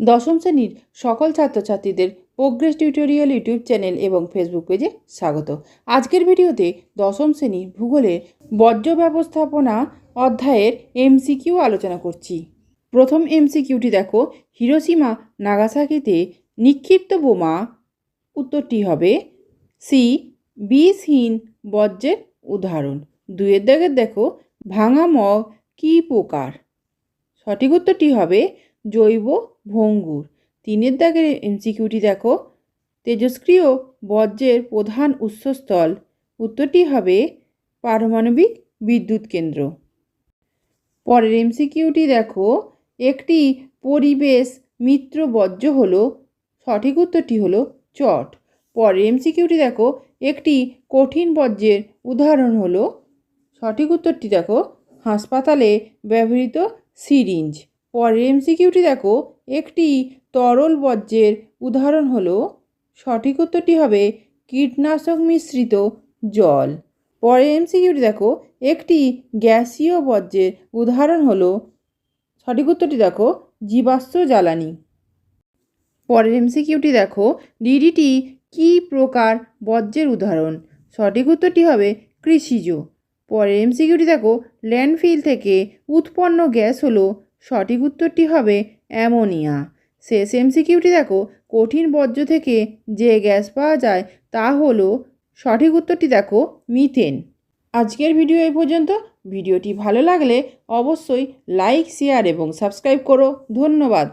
দশম শ্রেণির সকল ছাত্রছাত্রীদের প্রোগ্রেস টিউটোরিয়াল ইউটিউব চ্যানেল এবং ফেসবুক পেজে স্বাগত। আজকের ভিডিওতে দশম শ্রেণির ভূগোলের বর্জ্য ব্যবস্থাপনা অধ্যায়ের এমসিকিউ আলোচনা করছি। প্রথম এমসিকিউটি দেখো হিরোসীমা নাগাসাকিতে নিক্ষিপ্ত বোমা, উত্তরটি হবে সি, বিষহীন বর্জ্যের উদাহরণ। দুয়ের দাগের দেখো, ভাঙা মগ কী প্রকার? সঠিক উত্তরটি হবে জৈব ভঙ্গুর। তিনের দাগের এমসিকিউটি দেখো। তেজস্ক্রিয় বর্জ্যের প্রধান উৎসস্থল। উত্তরটি হবে পারমাণবিক বিদ্যুৎ কেন্দ্র। পরের এমসিকিউটি দেখো। একটি পরিবেশ মিত্র বর্জ্য হলো, সঠিক উত্তরটি হলো চট। পরের এমসিকিউটি দেখো। একটি কঠিন বর্জ্যের উদাহরণ হলো, সঠিক উত্তরটি দেখো, হাসপাতালে ব্যবহৃত সিরিঞ্জ। পরের এমসিকিউটি দেখো, একটি তরল বর্জ্যের উদাহরণ হলো, সঠিক উত্তরটি হবে কীটনাশক মিশ্রিত জল। পরের এমসিকিউটি দেখো, একটি গ্যাসীয় বর্জ্যের উদাহরণ হলো, সঠিক উত্তরটি দেখো, জীবাশ্ম জ্বালানি। পরের এমসিকিউটি দেখো, ডিডিটি কী প্রকার বর্জ্যের উদাহরণ? সঠিক উত্তরটি হবে কৃষিজ। পরের এমসিকিউটি দেখো, ল্যান্ডফিল থেকে উৎপন্ন গ্যাস হলো সঠিক উত্তরটি হবে অ্যামোনিয়া। শেষ এমসিকিউটি দেখো, কঠিন বর্জ্য থেকে যে গ্যাস পাওয়া যায়, তা হলো, সঠিক উত্তরটি দেখো, মিথেন। আজকের ভিডিও এই পর্যন্ত। ভিডিওটি ভালো লাগলে অবশ্যই লাইক, শেয়ার এবং সাবস্ক্রাইব করো। ধন্যবাদ।